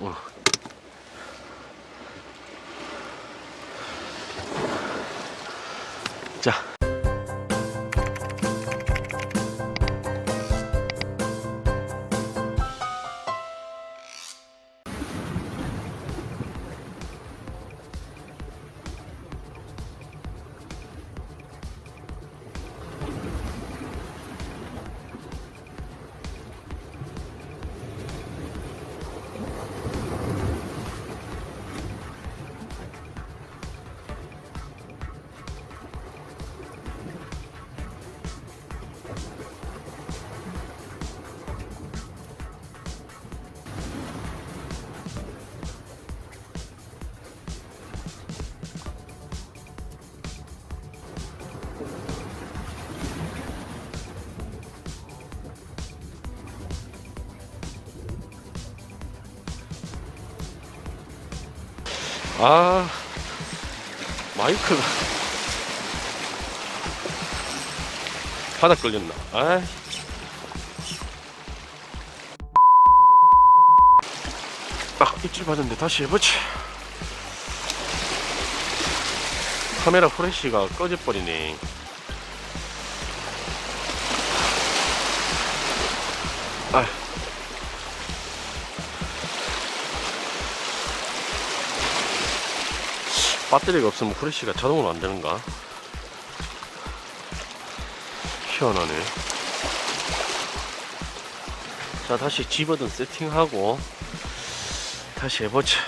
어. 자. 아 마이크가 바닥 걸렸나? 아. 아 입질 받았는데 다시 해보지. 카메라 프레쉬가 꺼져 버리네. 아. 배터리가 없으면 프레쉬가 자동으로 안 되는가? 희한하네. 자, 다시 집어든 세팅하고 다시 해보자.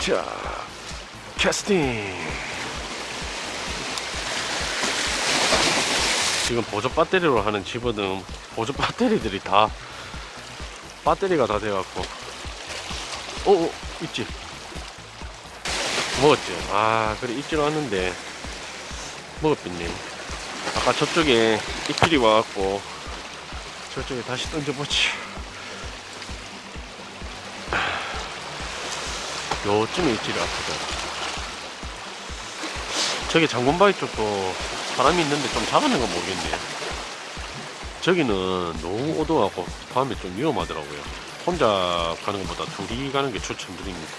자, 캐스팅. 지금 보조 배터리로 하는 집어든 보조 배터리들이 다 배터리가 다 돼갖고 오, 오 있지? 먹었지 아 그래 있질 않았는데. 먹었겠네. 아까 저쪽에 입질이 와갖고 저쪽에 다시 던져보지. 요쯤에 입질이 왔거든. 저기 장군바위 쪽도 사람이 있는데 좀 잡았는 건 모르겠네. 저기는 너무 어두워갖고 밤에 좀 위험하더라고요 혼자 가는 것보다 둘이 가는 게 추천드립니다.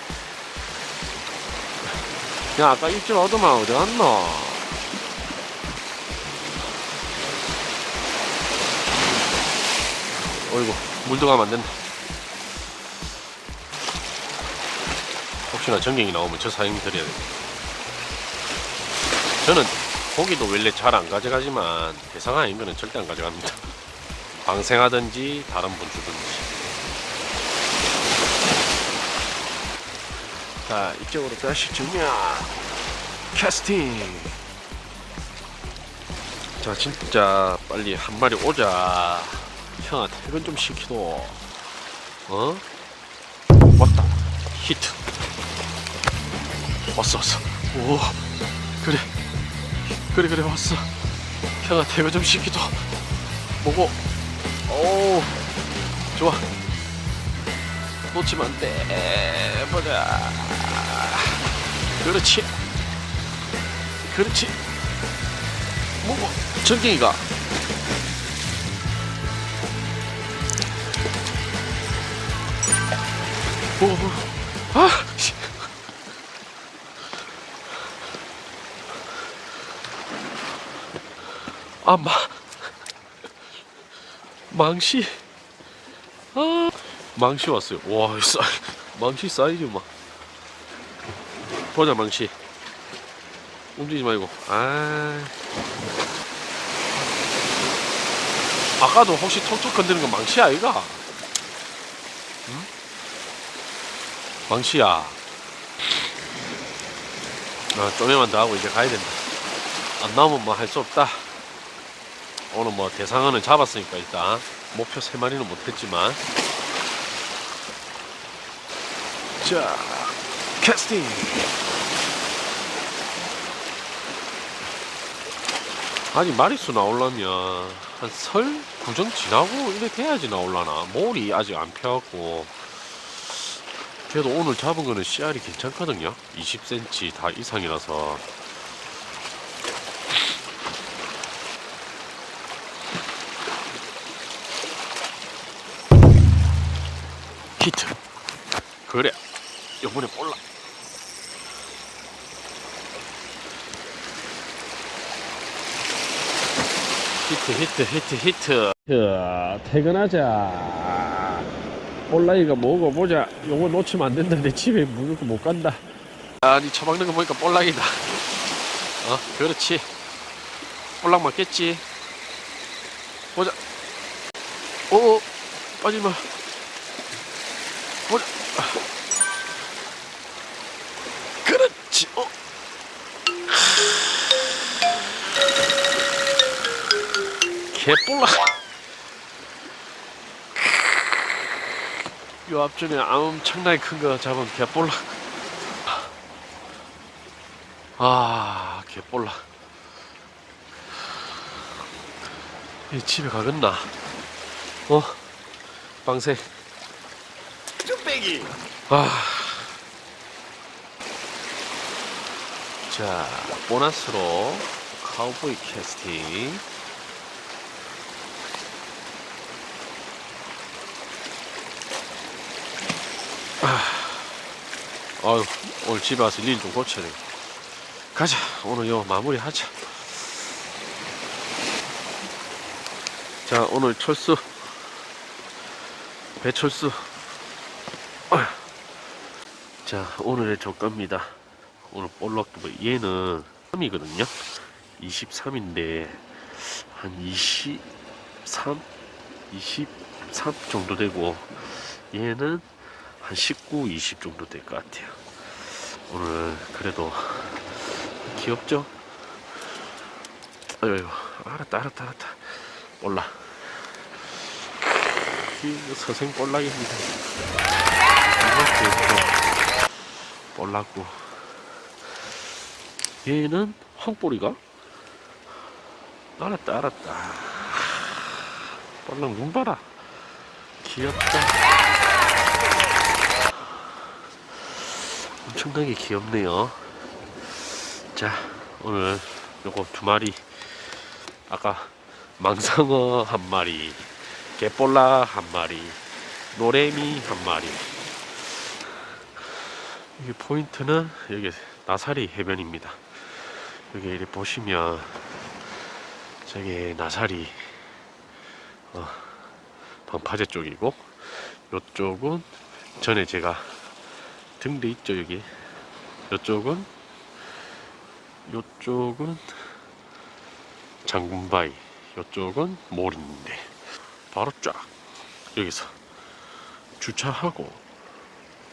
야, 아까 입질 얻으면 어디 갔노? 어이구, 물 들어가면 안 된다. 혹시나 전갱이 나오면 저 사장님 드려야 돼. 저는 고기도 원래 잘 안 가져가지만 대상 아닌 거는 절대 안 가져갑니다. 방생하든지 다른 분 주든지. 자 이쪽으로 다시 정면 캐스팅. 자 진짜 빨리 한 마리 오자. 형아 퇴근 좀 시키도 어? 왔다. 히트. 왔어 왔어. 오 그래. 그래 그래 왔어. 형아 퇴근 좀 시키도. 뭐고. 오 좋아 놓치면 안 돼. 보자. 그렇지. 그렇지. 뭐, 뭐, 전갱이가. 오, 오, 아, 씨. 아, 마, 망시. 아. 망치 왔어요. 와, 사, 망치 사이즈 막. 보자, 망치. 움직이지 말고. 아. 아까도 혹시 톡톡 건드는 거 망치 아이가? 응? 망치야. 아, 좀에만 더 하고 이제 가야 된다. 안 나오면 뭐 할 수 없다. 오늘 뭐 대상어는 잡았으니까 일단 목표 세 마리는 못했지만 자, 캐스팅. 아니 마리수 나오려면 한 설? 구정 지나고 이렇게 해야지 나올라나? 몰이 아직 안 펴갖고. 그래도 오늘 잡은 거는 씨알이 괜찮거든요. 20cm 다 이상이라서. 히트. 그래 요번에 볼라. 히트 히트 히트 히트. 자 퇴근하자. 볼라이가 먹어보자. 요거 놓치면 안 된다. 내 집에 무조건 못 간다. 아니 처박는 거 보니까 볼락이다. 어 그렇지. 볼락 맞겠지. 보자. 오 빠지마. 보자 그렇지 어? 개볼락 요 앞전에 엄청나게 큰 거 잡은 개볼락 아 개볼락 이 집에 가겠나? 어? 방생. 쭈빼기. 아. 자, 보너스로 카우보이 캐스팅. 아. 아유, 오늘 집에 와서 일 좀 고쳐야 돼. 가자. 오늘 요 마무리 하자. 자, 오늘 철수. 배철수. 자 오늘의 저가입니다 오늘 볼락도 뭐 얘는 3이거든요. 23인데 한 23, 23 정도 되고 얘는 한 19, 20 정도 될 것 같아요. 오늘 그래도 귀엽죠? 아유 알았다 알았다 알았다. 볼락 이 서생 볼락입니다 볼락고 얘는 황보리가? 알았다 알았다. 볼락 눈 봐라. 귀엽다. 엄청나게 귀엽네요. 자 오늘 요거 두 마리. 아까 망상어 한 마리 개볼락 한 마리 노래미 한 마리. 이게 포인트는 여기 나사리 해변입니다. 여기 이렇게 보시면 저기 나사리 어, 방파제 쪽이고 이쪽은 전에 제가 등대 있죠 여기. 이쪽은 이쪽은 장군바위 이쪽은 몰인데 바로 쫙 여기서 주차하고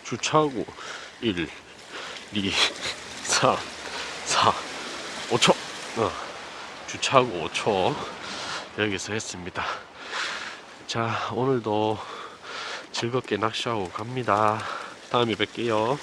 주차하고 1, 2, 3, 4, 5초. 어, 주차하고 5초. 여기서 했습니다. 자, 오늘도 즐겁게 낚시하고 갑니다. 다음에 뵐게요.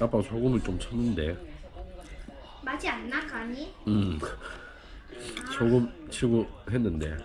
아빠 소금을 좀 쳤는데. 맛이 안 나, 간이? 음. 아. 소금 치고 했는데.